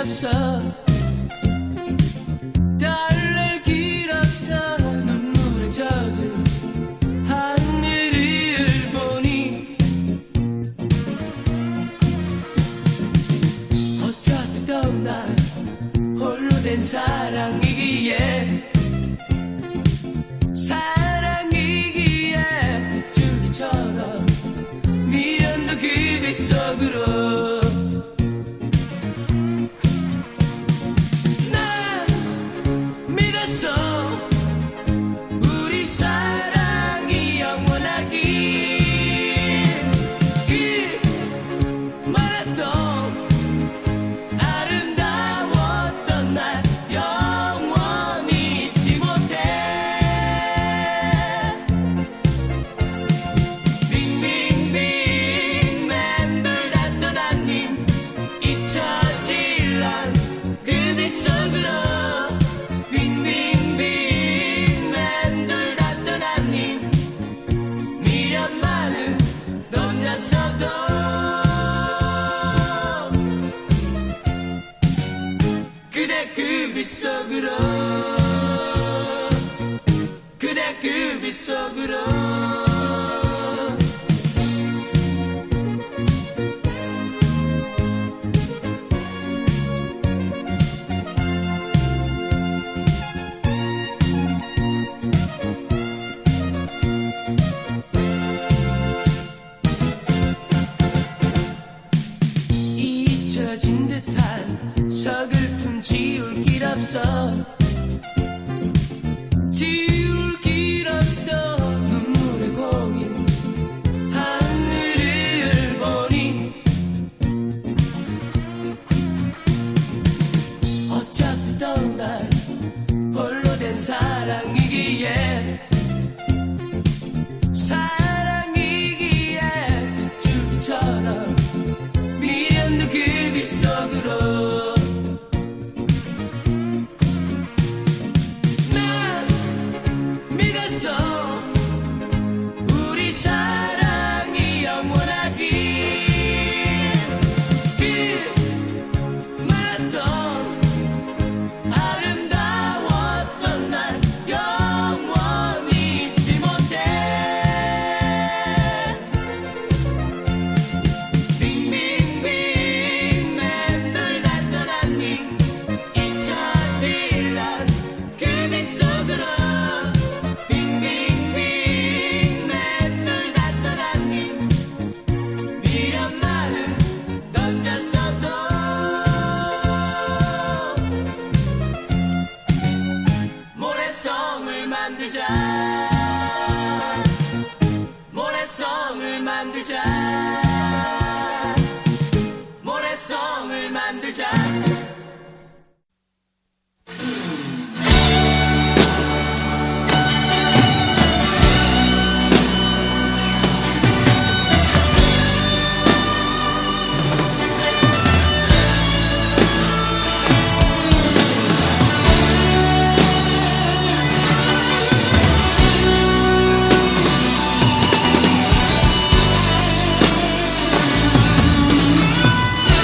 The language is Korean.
없어. 달랠 길 없어. 눈물에 젖은 하늘을 보니 어차피 떠난 홀로 된 사랑이기에 사랑이기에. 비둘기처럼 미련도 그 뱃속으로 속으로. 그대 그 빛속으로. 진 듯한 서글픔 지울 길 없어 지울 길 없어 눈물의 고민 하늘을 보니 어차피 떠난 홀로 된 사랑 만들자. 모래성을 만들자.